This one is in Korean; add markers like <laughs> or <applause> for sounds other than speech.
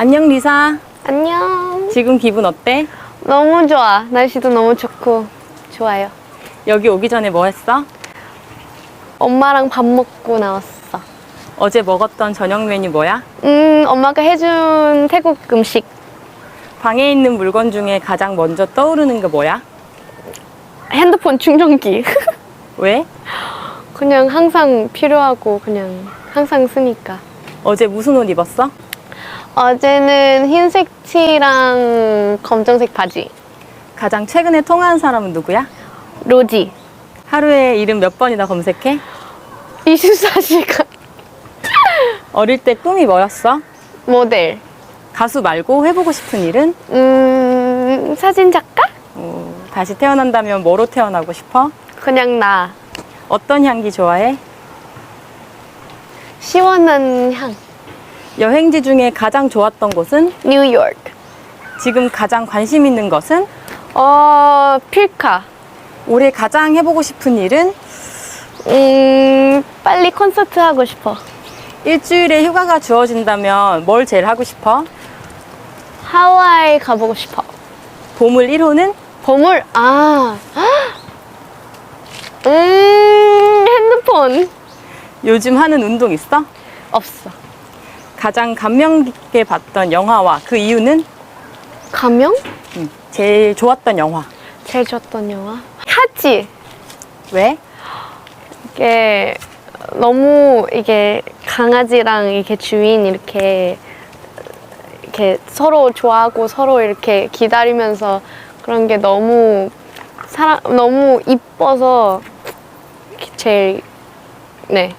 안녕 리사. 안녕. 지금 기분 어때? 너무 좋아. 날씨도 너무 좋고 좋아요. 여기 오기 전에 뭐 했어? 엄마랑 밥 먹고 나왔어. 어제 먹었던 저녁 메뉴 뭐야? 음, 엄마가 해준 태국 음식. 방에 있는 물건 중에 가장 먼저 떠오르는 게 뭐야? 핸드폰 충전기. <laughs> 왜? 그냥 항상 필요하고 그냥 항상 쓰니까. 어제 무슨 옷 입었어? 어제는 흰색 티랑 검정색 바지. 가장 최근에 통화한 사람은 누구야? 로지. 하루에 이름 몇 번이나 검색해? 24시간 어릴 때 꿈이 뭐였어? 모델. 가수 말고 해보고 싶은 일은? 음, 사진 작가? 어, 다시 태어난다면 뭐로 태어나고 싶어? 그냥 나. 어떤 향기 좋아해? 시원한 향. 여행지 중에 가장 좋았던 곳은? 뉴욕. 지금 가장 관심 있는 것은? 어, 필카. 올해 가장 해보고 싶은 일은? 음, 빨리 콘서트 하고 싶어. 일주일에 휴가가 주어진다면 뭘 제일 하고 싶어? 하와이 가보고 싶어. 보물 1호는? 보물, 아. <gasps> 음, 핸드폰. 요즘 하는 운동 있어? 없어. 가장 감명 깊게 봤던 영화와 그 이유는? 가명? 음, 제일 좋았던 영화. 제일 좋았던 영화? 하지. 왜? 이게 너무 이게 강아지랑 이렇게 주인 이렇게 이렇게 서로 좋아하고 서로 이렇게 기다리면서 그런 게 너무 사랑 너무 이뻐서 제일 네